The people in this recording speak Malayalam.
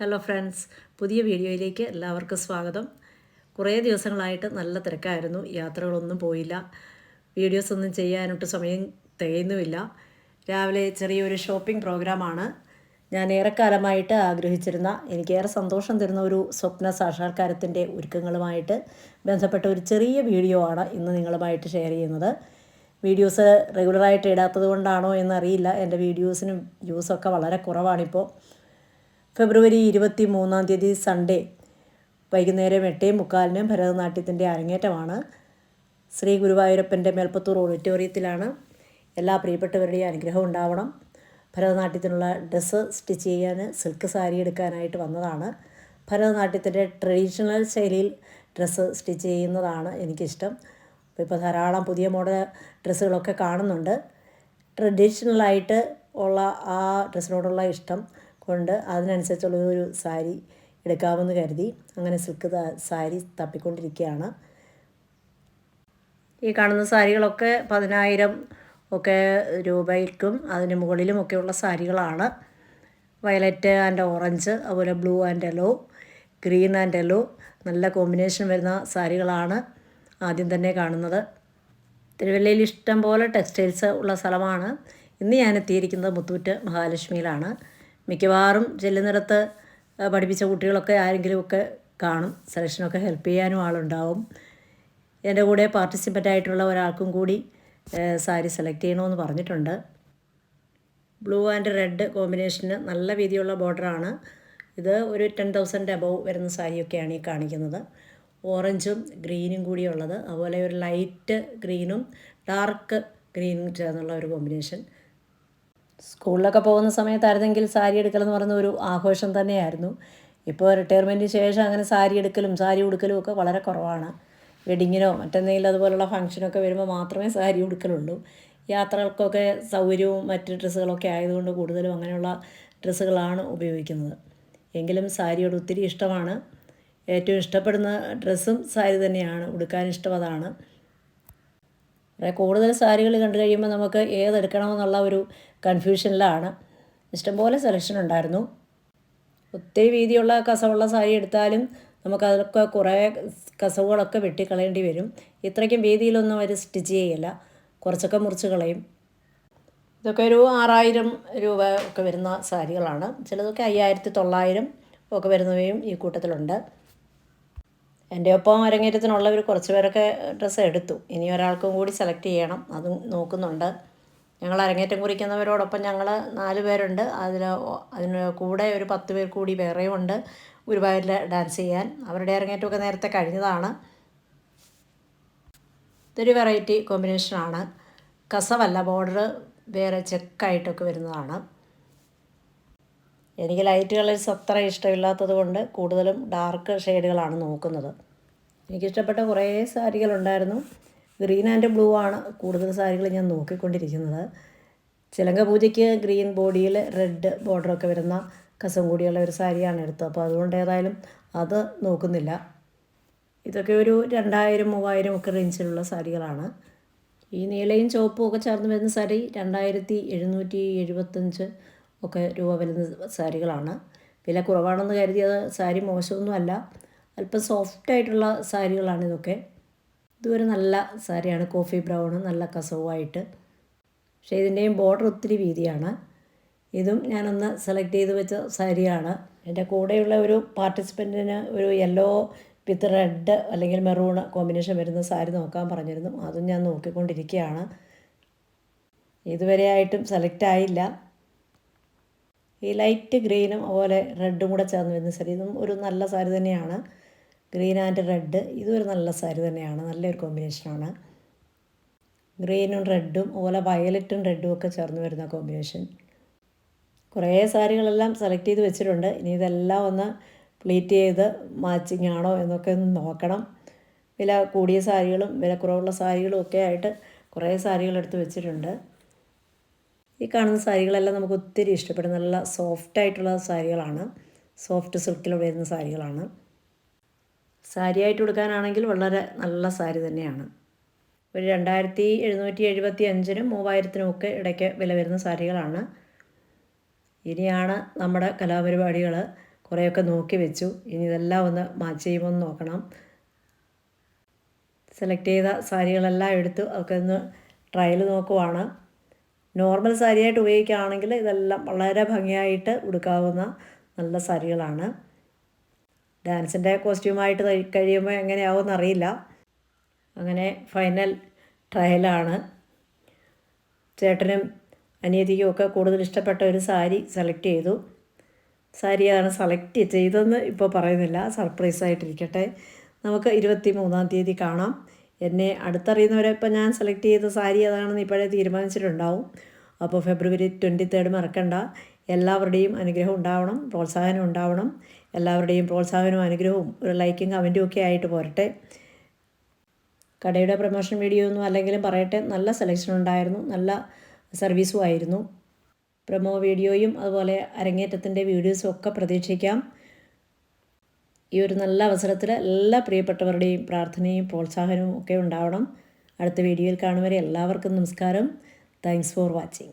ഹലോ ഫ്രണ്ട്സ് പുതിയ വീഡിയോയിലേക്ക് എല്ലാവർക്കും സ്വാഗതം. കുറേ ദിവസങ്ങളായിട്ട് നല്ല തിരക്കായിരുന്നു യാത്രകളൊന്നും പോയില്ല വീഡിയോസ് ഒന്നും ചെയ്യാനൊട്ട് സമയം തികയുന്നുമില്ല. രാവിലെ ചെറിയൊരു ഷോപ്പിംഗ് പ്രോഗ്രാമാണ് ഞാൻ ഏറെക്കാലമായിട്ട് ആഗ്രഹിച്ചിരുന്ന എനിക്കേറെ സന്തോഷം തരുന്ന ഒരു സ്വപ്ന സാക്ഷാത്കാരത്തിന്റെ ഒരുക്കങ്ങളുമായിട്ട് ബന്ധപ്പെട്ട ഒരു ചെറിയ വീഡിയോ ആണ് ഇന്ന് നിങ്ങളുമായിട്ട് ഷെയർ ചെയ്യുന്നത്. വീഡിയോസ് റെഗുലറായിട്ട് ഇടാത്തത് കൊണ്ടാണോ എന്നറിയില്ല എന്റെ വീഡിയോസിനും വ്യൂസൊക്കെ വളരെ കുറവാണിപ്പോൾ. ഫെബ്രുവരി ഇരുപത്തി മൂന്നാം തീയതി സൺഡേ വൈകുന്നേരം എട്ടേ മുക്കാലിന് ഭരതനാട്യത്തിന്റെ അരങ്ങേറ്റമാണ്. ശ്രീ ഗുരുവായൂരപ്പന്റെ മേൽപ്പത്തൂർ ഓഡിറ്റോറിയത്തിലാണ് എല്ലാ പ്രിയപ്പെട്ടവരുടെയും അനുഗ്രഹം ഉണ്ടാവണം. ഭരതനാട്യത്തിനുള്ള ഡ്രസ്സ് സ്റ്റിച്ച് ചെയ്യാൻ സിൽക്ക് സാരി എടുക്കാനായിട്ട് വന്നതാണ്. ഭരതനാട്യത്തിന്റെ ട്രഡീഷണൽ ശൈലിയിൽ ഡ്രസ്സ് സ്റ്റിച്ച് ചെയ്യുന്നതാണ് എനിക്കിഷ്ടം. അപ്പോൾ ഇപ്പോൾ ധാരാളം പുതിയ മോഡൽ ഡ്രസ്സുകളൊക്കെ കാണുന്നുണ്ട്. ട്രഡീഷണലായിട്ട് ഉള്ള ആ ഡ്രസ്സിനോടുള്ള ഇഷ്ടം കൊണ്ട് അതിനനുസരിച്ചുള്ള ഒരു സാരി എടുക്കാമെന്ന് കരുതി. അങ്ങനെ സിൽക്ക് സാരി തപ്പിക്കൊണ്ടിരിക്കുകയാണ് ഈ കാണുന്ന സാരികളൊക്കെ പതിനായിരം ഒക്കെ രൂപയ്ക്കും അതിന് മുകളിലുമൊക്കെയുള്ള സാരികളാണ്. വയലറ്റ് ആൻഡ് ഓറഞ്ച് അതുപോലെ blue and yellow green and yellow നല്ല കോമ്പിനേഷൻ വരുന്ന സാരികളാണ് ആദ്യം തന്നെ കാണുന്നത്. തിരുവല്ലയിൽ ഇഷ്ടം പോലെ ടെക്സ്റ്റൈൽസ് ഉള്ള സ്ഥലമാണ്. ഇന്ന് ഞാൻ എത്തിയിരിക്കുന്നത് മുത്തൂറ്റ് മഹാലക്ഷ്മിയിലാണ്. മിക്കവാറും ചെല്ലുന്നിടത്ത് പഠിപ്പിച്ച കുട്ടികളൊക്കെ ആരെങ്കിലുമൊക്കെ കാണും. സെലക്ഷനൊക്കെ ഹെൽപ്പ് ചെയ്യാനും ആളുണ്ടാവും. എന്റെ കൂടെ പാർട്ടിസിപ്പന്റ് ആയിട്ടുള്ള ഒരാൾക്കും കൂടി സാരി സെലക്ട് ചെയ്യണമെന്ന് പറഞ്ഞിട്ടുണ്ട്. ബ്ലൂ ആൻഡ് റെഡ് കോമ്പിനേഷന് നല്ല വീതിയുള്ള ബോർഡറാണ് ഇത് ഒരു ടെൻ തൗസൻഡ് അബവ് വരുന്ന സാരിയൊക്കെയാണ് ഈ കാണിക്കുന്നത്. ഓറഞ്ചും ഗ്രീനും കൂടിയുള്ളത് അതുപോലെ ഒരു ലൈറ്റ് ഗ്രീനും ഡാർക്ക് ഗ്രീനും ചേർന്നുള്ള ഒരു കോമ്പിനേഷൻ സ്കൂളിലൊക്കെ പോകുന്ന സമയത്തായിരുന്നെങ്കിൽ സാരി എടുക്കലെന്ന് പറയുന്ന ഒരു ആഘോഷം തന്നെയായിരുന്നു. ഇപ്പോൾ റിട്ടയർമെന്റിന് ശേഷം അങ്ങനെ സാരി എടുക്കലും സാരി ഉടുക്കലും ഒക്കെ വളരെ കുറവാണ്. വെഡിങ്ങിനോ മറ്റെന്തെങ്കിലും അതുപോലുള്ള ഫംഗ്ഷനൊക്കെ വരുമ്പോൾ മാത്രമേ സാരി ഉടുക്കലുള്ളൂ. യാത്രകൾക്കൊക്കെ സൗകര്യവും മറ്റ് ഡ്രസ്സുകളൊക്കെ ആയതുകൊണ്ട് കൂടുതലും അങ്ങനെയുള്ള ഡ്രസ്സുകളാണ് ഉപയോഗിക്കുന്നത്. എങ്കിലും സാരിയോട് ഒത്തിരി ഇഷ്ടമാണ്. ഏറ്റവും ഇഷ്ടപ്പെടുന്ന ഡ്രസ്സും സാരി തന്നെയാണ്. ഉടുക്കാൻ ഇഷ്ടം അതാണ്. കുറേ കൂടുതൽ സാരികൾ കണ്ടു കഴിയുമ്പോൾ നമുക്ക് ഏതെടുക്കണമെന്നുള്ള ഒരു കൺഫ്യൂഷനിലാണ്. ഇഷ്ടംപോലെ സെലക്ഷൻ ഉണ്ടായിരുന്നു. ഒത്തിരി വീതിയുള്ള കസവുള്ള സാരി എടുത്താലും നമുക്കതൊക്കെ കുറേ കസവുകളൊക്കെ വെട്ടിക്കളയേണ്ടി വരും. ഇത്രയ്ക്കും വീതിയിലൊന്നും അവർ സ്റ്റിച്ച് ചെയ്യില്ല. കുറച്ചൊക്കെ മുറിച്ച് കളയും. ഇതൊക്കെ ഒരു ആറായിരം രൂപ ഒക്കെ വരുന്ന സാരികളാണ്. ചിലതൊക്കെ അയ്യായിരത്തി തൊള്ളായിരം ഒക്കെ വരുന്നവയും ഈ കൂട്ടത്തിലുണ്ട്. എന്റെ ഒപ്പം അരങ്ങേറ്റത്തിനുള്ളവർ കുറച്ച് പേരൊക്കെ ഡ്രസ്സ് എടുത്തു. ഇനി ഒരാൾക്കും കൂടി സെലക്ട് ചെയ്യണം. അതും നോക്കുന്നുണ്ട്. ഞങ്ങൾ അരങ്ങേറ്റം കുറിക്കുന്നവരോടൊപ്പം ഞങ്ങൾ നാല് പേരുണ്ട്. അതിൽ അതിന് കൂടെ ഒരു പത്ത് പേർ കൂടി വേറെയും ഉണ്ട്. ഗുരുവായൂരിൽ ഡാൻസ് ചെയ്യാൻ. അവരുടെ അരങ്ങേറ്റമൊക്കെ നേരത്തെ കഴിഞ്ഞതാണ്. ഇതൊരു വെറൈറ്റി കോമ്പിനേഷനാണ്. കസവല്ല ബോർഡർ വേറെ ചെക്കായിട്ടൊക്കെ വരുന്നതാണ്. എനിക്ക് ലൈറ്റ് കളേഴ്സ് അത്ര ഇഷ്ടമില്ലാത്തത് കൊണ്ട് കൂടുതലും ഡാർക്ക് ഷെയ്ഡുകളാണ് നോക്കുന്നത്. എനിക്കിഷ്ടപ്പെട്ട കുറേ സാരികളുണ്ടായിരുന്നു ഗ്രീൻ ആൻഡ് ബ്ലൂ ആണ് കൂടുതൽ സാരികൾ ഞാൻ നോക്കിക്കൊണ്ടിരിക്കുന്നത്. ചിലങ്ക പൂജയ്ക്ക് ഗ്രീൻ ബോഡിയിൽ റെഡ് ബോർഡറൊക്കെ വരുന്ന കസം കൂടിയുള്ള ഒരു സാരിയാണ് എടുത്തത്. അപ്പോൾ അതുകൊണ്ട് ഏതായാലും അത് നോക്കുന്നില്ല. ഇതൊക്കെ ഒരു രണ്ടായിരം മൂവായിരം ഒക്കെ റേഞ്ചിലുള്ള സാരികളാണ്. ഈ നീലയും ചുവപ്പും ഒക്കെ ചേർന്ന് വരുന്ന സാരി രണ്ടായിരത്തി എഴുന്നൂറ്റി എഴുപത്തഞ്ച് ഒക്കെ രൂപ വരുന്ന സാരികളാണ്. വില കുറവാണെന്ന് കരുതിയത് സാരി മോശമൊന്നുമല്ല. അല്പം സോഫ്റ്റ് ആയിട്ടുള്ള സാരികളാണ് ഇതൊക്കെ. ഇതൊരു നല്ല സാരിയാണ്. കോഫി ബ്രൗൺ നല്ല കസവുമായിട്ട്. പക്ഷേ ഇതിന്റെയും ബോർഡർ ഒത്തിരി വീതിയാണ്. ഇതും ഞാനൊന്ന് സെലക്ട് ചെയ്ത് വെച്ച സാരിയാണ്. എന്റെ കൂടെയുള്ള ഒരു പാർട്ടിസിപ്പന്റിന് ഒരു യെല്ലോ വിത്ത് റെഡ് അല്ലെങ്കിൽ മെറൂൺ കോമ്പിനേഷൻ വരുന്ന സാരി നോക്കാൻ പറഞ്ഞിരുന്നു. അതും ഞാൻ നോക്കിക്കൊണ്ടിരിക്കുകയാണ്. ഇതുവരെയായിട്ടും സെലക്ട് ആയില്ല. ഈ ലൈറ്റ് ഗ്രീനും അതുപോലെ റെഡും കൂടെ ചേർന്ന് വരുന്ന സാരി. ഇതും ഒരു നല്ല സാരി തന്നെയാണ്. ഗ്രീൻ ആൻഡ് റെഡ് ഇതും ഒരു നല്ല സാരി തന്നെയാണ്. നല്ലൊരു കോമ്പിനേഷനാണ് ഗ്രീനും റെഡും അതുപോലെ വയലറ്റും റെഡും ഒക്കെ ചേർന്ന് വരുന്ന കോമ്പിനേഷൻ കുറേ സാരികളെല്ലാം സെലക്ട് ചെയ്ത് വെച്ചിട്ടുണ്ട്. ഇനി ഇതെല്ലാം ഒന്ന് പ്ലീറ്റ് ചെയ്ത് മാച്ചിങ് ആണോ എന്നൊക്കെ ഒന്ന് നോക്കണം. വില കൂടിയ സാരികളും വില കുറവുള്ള സാരികളും ഒക്കെ ആയിട്ട് കുറേ സാരികൾ എടുത്ത് വെച്ചിട്ടുണ്ട്. ഈ കാണുന്ന സാരികളെല്ലാം നമുക്ക് ഒത്തിരി ഇഷ്ടപ്പെടും. നല്ല സോഫ്റ്റ് ആയിട്ടുള്ള സാരികളാണ്. സോഫ്റ്റ് സിൽക്കിൽ വരുന്ന സാരികളാണ്. സാരിയായിട്ട് കൊടുക്കാനാണെങ്കിൽ വളരെ നല്ല സാരി തന്നെയാണ്. ഒരു രണ്ടായിരത്തി എഴുന്നൂറ്റി എഴുപത്തി അഞ്ചിനും മൂവായിരത്തിനും ഒക്കെ ഇടയ്ക്ക് വില വരുന്ന സാരികളാണ്. ഇനിയാണ് നമ്മുടെ കലാപരിപാടികൾ കുറേയൊക്കെ നോക്കി വെച്ചു. ഇനി ഇതെല്ലാം ഒന്ന് മാച്ച് ചെയ്യുമ്പോൾ ഒന്ന് നോക്കണം. സെലക്ട് ചെയ്ത സാരികളെല്ലാം എടുത്തു അതൊക്കെ ഒന്ന് ട്രയൽ നോക്കുവാണ്. നോർമൽ സാരിയായിട്ട് ഉപയോഗിക്കുകയാണെങ്കിൽ ഇതെല്ലാം വളരെ ഭംഗിയായിട്ട് ഉടുക്കാവുന്ന നല്ല സാരികളാണ്. ഡാൻസിന്റെ കോസ്റ്റ്യൂമായിട്ട് കഴിയുമ്പോൾ എങ്ങനെയാവുമെന്ന് അറിയില്ല. അങ്ങനെ ഫൈനൽ ട്രയലാണ്. ചേട്ടനും അനിയതിക്കും ഒക്കെ കൂടുതൽ ഇഷ്ടപ്പെട്ട ഒരു സാരി സെലക്ട് ചെയ്തു. സാരി അതാണ് സെലക്ട് ചെയ്തതെന്ന് ഇപ്പോൾ പറയുന്നില്ല. സർപ്രൈസായിട്ടിരിക്കട്ടെ. നമുക്ക് ഇരുപത്തി മൂന്നാം തീയതി കാണാം. എന്നെ അടുത്തറിയുന്നവരെ ഇപ്പം ഞാൻ സെലക്ട് ചെയ്ത സാരി ഏതാണെന്ന് ഇപ്പോഴേ തീരുമാനിച്ചിട്ടുണ്ടാവും. അപ്പോൾ ഫെബ്രുവരി ട്വന്റി തേർഡ് മറക്കണ്ട. എല്ലാവരുടെയും അനുഗ്രഹം ഉണ്ടാവണം പ്രോത്സാഹനം ഉണ്ടാവണം. എല്ലാവരുടെയും പ്രോത്സാഹനവും അനുഗ്രഹവും ഒരു ലൈക്കും കമന്റും ഒക്കെ ആയിട്ട് പോരട്ടെ. കടയുടെ പ്രമോഷൻ വീഡിയോ ഒന്നും അല്ലെങ്കിലും പറയട്ടെ. നല്ല സെലക്ഷൻ ഉണ്ടായിരുന്നു നല്ല സർവീസും ആയിരുന്നു. പ്രമോ വീഡിയോയും അതുപോലെ അരങ്ങേറ്റത്തിന്റെ വീഡിയോസും ഒക്കെ പ്രതീക്ഷിക്കാം. ഈ ഒരു നല്ല അവസരത്തിൽ എല്ലാ പ്രിയപ്പെട്ടവരുടെയും പ്രാർത്ഥനയും പ്രോത്സാഹനവും ഒക്കെ ഉണ്ടാവണം. അടുത്ത വീഡിയോയിൽ കാണുവരെ എല്ലാവർക്കും നമസ്കാരം. Thanks for watching